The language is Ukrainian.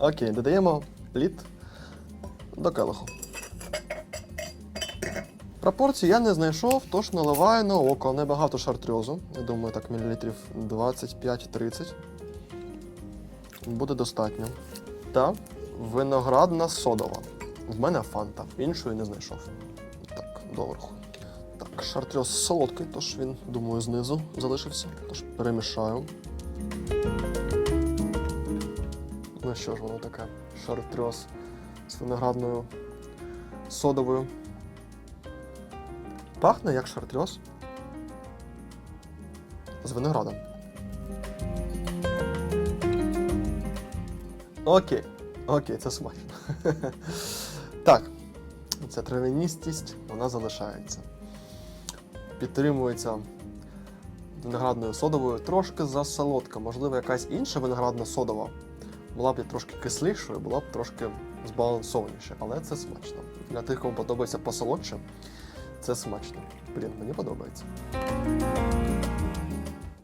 Окей, додаємо лід до келиху. Пропорції я не знайшов, тож наливаю на око. Небагато шартрьозу. Я думаю, так мілілітрів 25-30. Буде достатньо. Та виноградна содова. В мене фанта. Іншої не знайшов. Так, доверху. Так, шартрьоз солодкий, тож він, думаю, знизу залишився. Тож перемішаю. Ну що ж воно таке? Шартрьоз з виноградною содовою. Пахне як шартрьоз. З виноградом. Окей. Окей, це смачно. так. Ця травяністість, вона залишається. Підтримується виноградною содовою, трошки засолодка. Можливо, якась інша виноградна содова була б трошки кислішою, була б трошки збалансованіше, але це смачно. Для тих, кому подобається посолодше, це смачно. Блін, мені подобається.